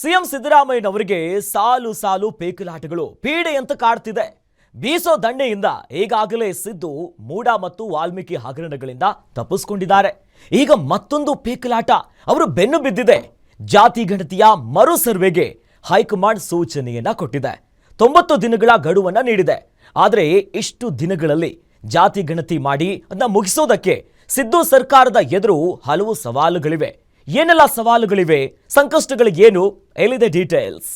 CM ಸಿದ್ದರಾಮಯ್ಯನವರಿಗೆ ಸಾಲು ಸಾಲು ಪೇಕಲಾಟಗಳು ಪೀಡೆಯಂತ ಕಾಡ್ತಿದೆ. ಬೀಸೋ ದಂಡೆಯಿಂದ ಈಗಾಗಲೇ ಸಿದ್ದು ಮೂಡ ಮತ್ತು ವಾಲ್ಮೀಕಿ ಹಗರಣಗಳಿಂದ ತಪ್ಪಿಸ್ಕೊಂಡಿದ್ದಾರೆ. ಈಗ ಮತ್ತೊಂದು ಪೇಕಲಾಟ, ಅವರು ಬೆನ್ನು ಬಿದ್ದಿದೆ. ಜಾತಿ ಗಣತಿಯ ಮರು ಸರ್ವೆಗೆ ಹೈಕಮಾಂಡ್ ಸೂಚನೆಯನ್ನ ಕೊಟ್ಟಿದೆ. ತೊಂಬತ್ತು ದಿನಗಳ ಗಡುವನ್ನ ನೀಡಿದೆ. ಆದರೆ ಇಷ್ಟು ದಿನಗಳಲ್ಲಿ ಜಾತಿ ಗಣತಿ ಮಾಡಿ ಅದನ್ನ ಮುಗಿಸೋದಕ್ಕೆ ಸಿದ್ದು ಸರ್ಕಾರದ ಎದುರು ಹಲವು ಸವಾಲುಗಳಿವೆ. ಏನೆಲ್ಲ ಸವಾಲುಗಳಿವೆ? ಸಂಕಷ್ಟಗಳಿಗೇನು ಎಲ್ಲಿದೆ ಡೀಟೇಲ್ಸ್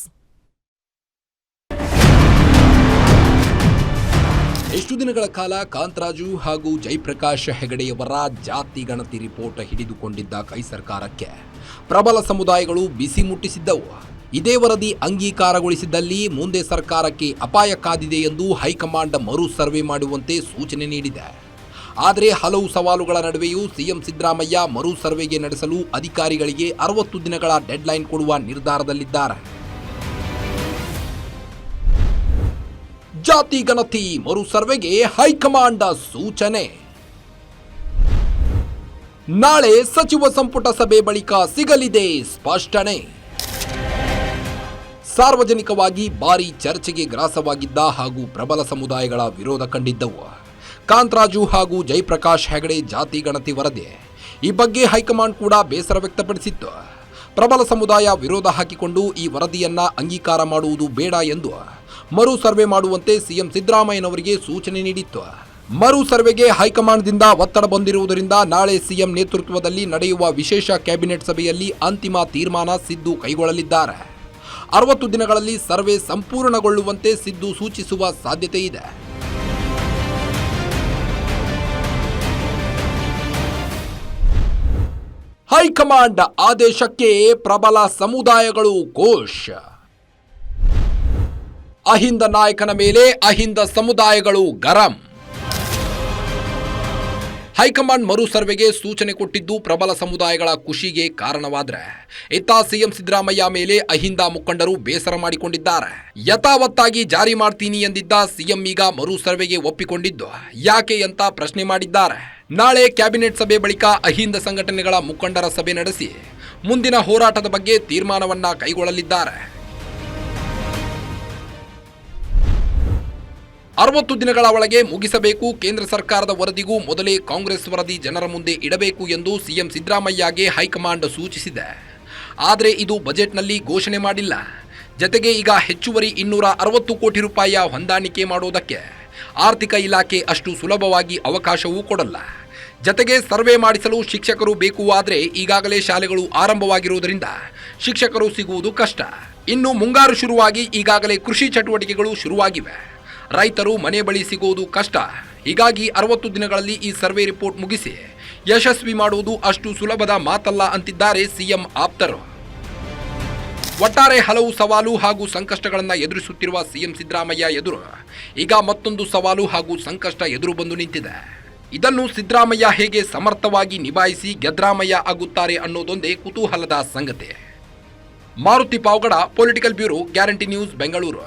ಎಷ್ಟು ದಿನಗಳ ಕಾಲ ಕಾಂತರಾಜು ಹಾಗೂ ಜಯಪ್ರಕಾಶ್ ಹೆಗಡೆಯವರ ಜಾತಿ ಗಣತಿ ರಿಪೋರ್ಟ್ ಹಿಡಿದುಕೊಂಡಿದ್ದ ಕೈ ಸರ್ಕಾರಕ್ಕೆ? ಪ್ರಬಲ ಸಮುದಾಯಗಳು ಬಿಸಿ ಮುಟ್ಟಿಸಿದ್ದವು. ಇದೇ ವರದಿ ಅಂಗೀಕಾರಗೊಳಿಸಿದ್ದಲ್ಲಿ ಮುಂದೆ ಸರ್ಕಾರಕ್ಕೆ ಅಪಾಯ ಕಾದಿದೆ ಎಂದು ಹೈಕಮಾಂಡ್ ಮರು ಸರ್ವೆ ಮಾಡುವಂತೆ ಸೂಚನೆ ನೀಡಿದೆ. ಆದರೆ ಹಲವು ಸವಾಲುಗಳ ನಡುವೆಯೂ ಸಿಎಂ ಸಿದ್ದರಾಮಯ್ಯ ಮರು ಸರ್ವೆಗೆ ನಡೆಸಲು ಅಧಿಕಾರಿಗಳಿಗೆ ಅರವತ್ತು ದಿನಗಳ ಡೆಡ್ಲೈನ್ ಕೊಡುವ ನಿರ್ಧಾರದಲ್ಲಿದ್ದಾರೆ. ಜಾತಿ ಗಣತಿ ಮರು ಸರ್ವೆಗೆ ಹೈಕಮಾಂಡ್ ಸೂಚನೆ. ನಾಳೆ ಸಚಿವ ಸಂಪುಟ ಸಭೆ ಬಳಿಕ ಸಿಗಲಿದೆ ಸ್ಪಷ್ಟನೆ. ಸಾರ್ವಜನಿಕವಾಗಿ ಭಾರಿ ಚರ್ಚೆಗೆ ಗ್ರಾಸವಾಗಿದ್ದ ಹಾಗೂ ಪ್ರಬಲ ಸಮುದಾಯಗಳ ವಿರೋಧ ಕಂಡಿದ್ದವು. ಕಾಂತರಾಜು ಹಾಗೂ ಜಯಪ್ರಕಾಶ್ ಹೆಗಡೆ ಜಾತಿ ಗಣತಿ ವರದಿ. ಈ ಬಗ್ಗೆ ಹೈಕಮಾಂಡ್ ಕೂಡ ಬೇಸರ ವ್ಯಕ್ತಪಡಿಸಿತ್ತು. ಪ್ರಬಲ ಸಮುದಾಯ ವಿರೋಧ ಹಾಕಿಕೊಂಡು ಈ ವರದಿಯನ್ನ ಅಂಗೀಕಾರ ಮಾಡುವುದು ಬೇಡ ಎಂದು ಮರು ಸರ್ವೆ ಮಾಡುವಂತೆ ಸಿಎಂ ಸಿದ್ದರಾಮಯ್ಯನವರಿಗೆ ಸೂಚನೆ ನೀಡಿತ್ತು. ಮರು ಸರ್ವೆಗೆ ಹೈಕಮಾಂಡ್ದಿಂದ ಒತ್ತಡ ಬಂದಿರುವುದರಿಂದ ನಾಳೆ ಸಿಎಂ ನೇತೃತ್ವದಲ್ಲಿ ನಡೆಯುವ ವಿಶೇಷ ಕ್ಯಾಬಿನೆಟ್ ಸಭೆಯಲ್ಲಿ ಅಂತಿಮ ತೀರ್ಮಾನ ಸಿದ್ದು ಕೈಗೊಳ್ಳಲಿದ್ದಾರೆ. ಅರವತ್ತು ದಿನಗಳಲ್ಲಿ ಸರ್ವೆ ಸಂಪೂರ್ಣಗೊಳ್ಳುವಂತೆ ಸಿದ್ದು ಸೂಚಿಸುವ ಸಾಧ್ಯತೆ ಇದೆ. ಹೈಕಮಾಂಡ್ ಆದೇಶಕ್ಕೆ ಪ್ರಬಲ ಸಮುದಾಯಗಳು ಘೋಷ. ಅಹಿಂದ ನಾಯಕನ ಮೇಲೆ ಅಹಿಂದ ಸಮುದಾಯಗಳು ಗರಂ. ಹೈಕಮಾಂಡ್ ಮರು ಸರ್ವೆಗೆ ಸೂಚನೆ ಕೊಟ್ಟಿದ್ದು ಪ್ರಬಲ ಸಮುದಾಯಗಳ ಖುಷಿಗೆ ಕಾರಣವಾದ್ರೆ. ಇತ್ತ ಸಿಎಂ ಸಿದ್ದರಾಮಯ್ಯ ಮೇಲೆ ಅಹಿಂದ ಮುಖಂಡರು ಬೇಸರ ಮಾಡಿಕೊಂಡಿದ್ದಾರೆ. ಯಥಾವತ್ತಾಗಿ ಜಾರಿ ಮಾಡ್ತೀನಿ ಎಂದಿದ್ದ ಸಿಎಂ ಈಗ ಮರು ಸರ್ವೆಗೆ ಒಪ್ಪಿಕೊಂಡಿದ್ದು. ಯಾಕೆ ಅಂತ ಪ್ರಶ್ನೆ ಮಾಡಿದ್ದಾರೆ. ನಾಳೆ ಕ್ಯಾಬಿನೆಟ್ ಸಭೆ ಬಳಿಕ ಅಹಿಂದ ಸಂಘಟನೆಗಳ ಮುಖಂಡರ ಸಭೆ ನಡೆಸಿ ಮುಂದಿನ ಹೋರಾಟದ ಬಗ್ಗೆ ತೀರ್ಮಾನವನ್ನ ಕೈಗೊಳ್ಳಲಿದ್ದಾರೆ. ಅರವತ್ತು ದಿನಗಳ ಒಳಗೆ ಮುಗಿಸಬೇಕು ಕೇಂದ್ರ ಸರ್ಕಾರದ ವರದಿಗೂ ಮೊದಲೇ ಕಾಂಗ್ರೆಸ್ ವರದಿ ಜನರ ಮುಂದೆ ಇಡಬೇಕು ಎಂದು ಸಿಎಂ ಸಿದ್ದರಾಮಯ್ಯಗೆ ಹೈಕಮಾಂಡ್ ಸೂಚಿಸಿದೆ. ಆದರೆ ಇದು ಬಜೆಟ್ನಲ್ಲಿ ಘೋಷಣೆ ಮಾಡಿಲ್ಲ. ಜತೆಗೆ ಈಗ ಹೆಚ್ಚುವರಿ ಇನ್ನೂರ ಅರವತ್ತು ಕೋಟಿ ರೂಪಾಯಿಯ ಹೊಂದಾಣಿಕೆ ಮಾಡೋದಕ್ಕೆ ಆರ್ಥಿಕ ಇಲಾಖೆ ಅಷ್ಟು ಸುಲಭವಾಗಿ ಅವಕಾಶವೂ ಕೊಡಲ್ಲ. ಜತೆಗೆ ಸರ್ವೆ ಮಾಡಿಸಲು ಶಿಕ್ಷಕರು ಬೇಕು ಆದರೆ ಈಗಾಗಲೇ ಶಾಲೆಗಳು ಆರಂಭವಾಗಿರುವುದರಿಂದ ಶಿಕ್ಷಕರು ಸಿಗುವುದು ಕಷ್ಟ. ಇನ್ನು ಮುಂಗಾರು ಶುರುವಾಗಿ ಈಗಾಗಲೇ ಕೃಷಿ ಚಟುವಟಿಕೆಗಳು ಶುರುವಾಗಿವೆ. ರೈತರು ಮನೆ ಬಳಿ ಸಿಗುವುದು ಕಷ್ಟ. ಹೀಗಾಗಿ ಅರವತ್ತು ದಿನಗಳಲ್ಲಿ ಈ ಸರ್ವೆ ರಿಪೋರ್ಟ್ ಮುಗಿಸಿ ಯಶಸ್ವಿ ಮಾಡುವುದು ಅಷ್ಟು ಸುಲಭದ ಮಾತಲ್ಲ ಅಂತಿದ್ದಾರೆ ಸಿಎಂ ಆಪ್ತರು. ಒಟ್ಟಾರೆ ಹಲವು ಸವಾಲು ಹಾಗೂ ಸಂಕಷ್ಟಗಳನ್ನು ಎದುರಿಸುತ್ತಿರುವ ಸಿಎಂ ಸಿದ್ದರಾಮಯ್ಯ ಎದುರು ಈಗ ಮತ್ತೊಂದು ಸವಾಲು ಹಾಗೂ ಸಂಕಷ್ಟ ಎದುರು ಬಂದು ನಿಂತಿದೆ. ಇದನ್ನು ಸಿದ್ದರಾಮಯ್ಯ ಹೇಗೆ ಸಮರ್ಥವಾಗಿ ನಿಭಾಯಿಸಿ ಗದ್ರಾಮಯ್ಯ ಆಗುತ್ತಾರೆ ಅನ್ನೋದೊಂದೇ ಕುತೂಹಲದ ಸಂಗತಿ. Maruti Pavagada political bureau guarantee news Bengaluru